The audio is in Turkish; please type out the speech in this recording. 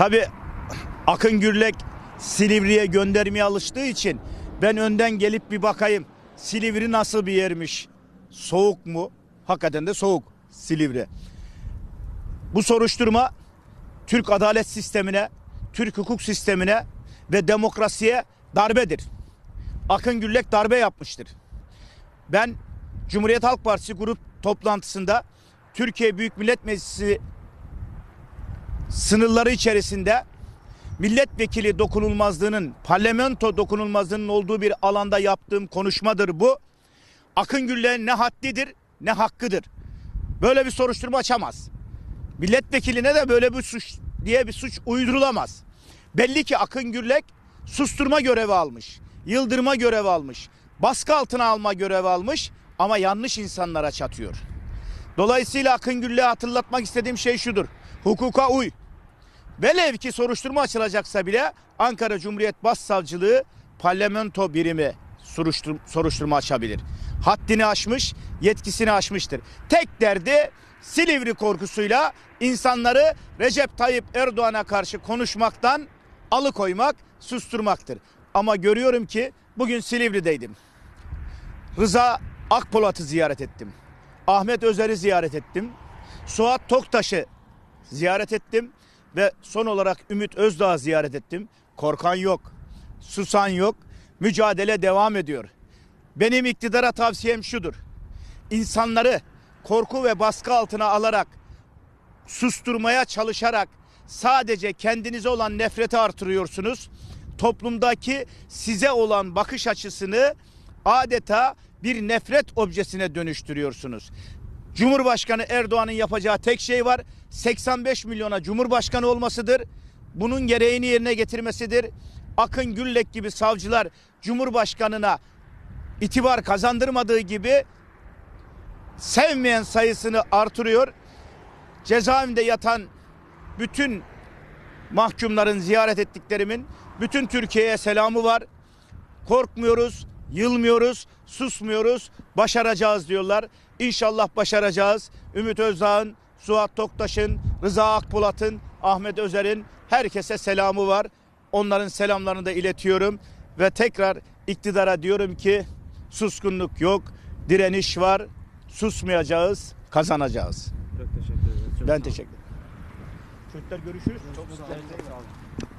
Tabi Akın Gürlek Silivri'ye göndermeye alıştığı için ben önden gelip bir bakayım. Silivri nasıl bir yermiş? Soğuk mu? Hakikaten de soğuk Silivri. Bu soruşturma Türk adalet sistemine, Türk hukuk sistemine ve demokrasiye darbedir. Akın Gürlek darbe yapmıştır. Ben Cumhuriyet Halk Partisi grup toplantısında Türkiye Büyük Millet Meclisi sınırları içerisinde milletvekili dokunulmazlığının, parlamento dokunulmazlığının olduğu bir alanda yaptığım konuşmadır bu. Akın Gürlek'in ne haddidir ne hakkıdır. Böyle bir soruşturma açamaz. Milletvekiline de böyle bir suç diye bir suç uydurulamaz. Belli ki Akın Gürlek susturma görevi almış. Yıldırma görevi almış. Baskı altına alma görevi almış ama yanlış insanlara çatıyor. Dolayısıyla Akın Gürlek'e hatırlatmak istediğim şey şudur. Hukuka uy. Velev ki soruşturma açılacaksa bile Ankara Cumhuriyet Başsavcılığı parlamento birimi soruştur- soruşturma açabilir. Haddini aşmış, yetkisini aşmıştır. Tek derdi Silivri korkusuyla insanları Recep Tayyip Erdoğan'a karşı konuşmaktan alıkoymak, susturmaktır. Ama görüyorum ki bugün Silivri'deydim. Rıza Akpolat'ı ziyaret ettim. Ahmet Özer'i ziyaret ettim. Suat Toktaş'ı ziyaret ettim ve son olarak Ümit Özdağ'ı ziyaret ettim. Korkan yok, susan yok, mücadele devam ediyor. Benim iktidara tavsiyem şudur. İnsanları korku ve baskı altına alarak, susturmaya çalışarak sadece kendinize olan nefreti artırıyorsunuz. Toplumdaki size olan bakış açısını adeta bir nefret objesine dönüştürüyorsunuz. Cumhurbaşkanı Erdoğan'ın yapacağı tek şey var. 85 milyona Cumhurbaşkanı olmasıdır. Bunun gereğini yerine getirmesidir. Akın Güllek gibi savcılar Cumhurbaşkanına itibar kazandırmadığı gibi sevmeyen sayısını artırıyor. Cezaevinde yatan bütün mahkumların ziyaret ettiklerimin bütün Türkiye'ye selamı var. Korkmuyoruz, yılmıyoruz, susmuyoruz, başaracağız diyorlar. İnşallah başaracağız. Ümit Özdağ'ın, Suat Toktaş'ın, Rıza Akpolat'ın, Ahmet Özer'in herkese selamı var. Onların selamlarını da iletiyorum ve tekrar iktidara diyorum ki suskunluk yok, direniş var, susmayacağız, kazanacağız. Çok teşekkür ederiz. Çok Ben teşekkür ederim. Çocuklar görüşürüz. Çok sağ olun.